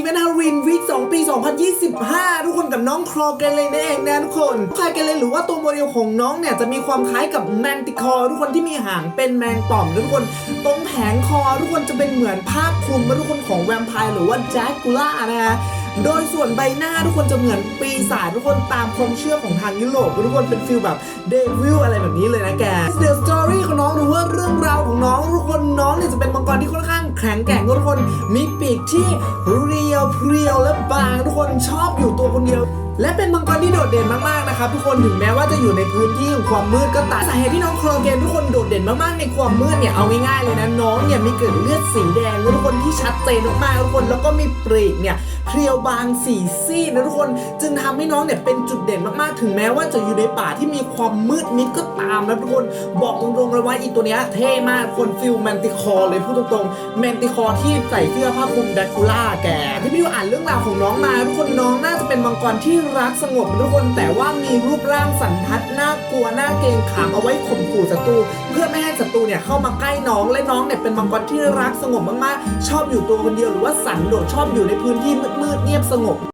เวนต์ฮาโลวีนวีค2ปี 2025 ทุกคนกับน้องครอเกเลนนั่นเองนะทุกคนคลายเกเลนหรือว่าตัวโมเดลของน้องเนี่ยจะมีความคล้ายกับแมนติคอร์ทุกคนที่มีหางเป็นแมงป่องทุกคนตรงแผงคอทุกคนจะเป็นเหมือนภาพคลุมทุกคนของแวมไพร์หรือว่าแจ็คกูล่านะฮะโดยส่วนใบหน้าทุกคนจะเหมือนปีศาจทุกคนตามความเชื่อของทางยุโรปทุกคนเป็นฟิลแบบเดวิลอะไรแบบนี้เลยนะแก The Story ของน้องหรือว่าเรื่องราวของน้องทุกคนน้องเนี่ยจะเป็นมังกรที่ค่อนข้า แข็งแกร่งทุกคน มีปีกที่เรียวเพรียวและบางทุกคนชอบอยู่ตัวคนเดียว และเป็นมังกรที่โดดเด่นมากๆนะครับทุกคนถึงแม้ว่าจะอยู่ในพื้นที่ของความมืดก็ตามสาเหตุที่น้องโครเกนทุกคนโดดเด่นมากๆในความมืดเนี่ยเอาง่ายๆเลยนะน้องเนี่ยมีเกิดเลือดสีแดง ที่ชัดเจนมากๆทุกคนแล้วก็มีปลีกเนี่ยเพรียวบางสีซีดนะทุกคนจึงทำให้น้องเนี่ยเป็นจุดเด่นมากๆ ถึงแม้ว่าจะอยู่ในป่าที่มีความมืดมิดก็ตามนะทุกคน บอกตรงๆเลยว่าอีตัวเนี้ยเท่มากคนฟิลแมนติคอร์เลยพูดตรงๆแมนติคอร์ที่ใส่เสื้อผ้าคลุมแดกคูล่าแกที่พี่ดูอ่านเรื่องราวของน้องมาทุกคนน้องน่าจะเป็นมังกรที่รักสงบทุกคนแต่ว่ามีรูปร่างสันทัดน่ากลัวน่าเกรงขามเอาไว้ข่มขู่ศัตรูเพื่อไม่ให้ศัตรูเนี่ยเข้ามาใกล้น้องและน้องเนี่ยเป็นมังกรที่รักสงบมากๆชอบอยู่ตัวคนเดียวหรือว่าสันโดษชอบอยู่ในพื้นที่มืดๆเงียบสงบ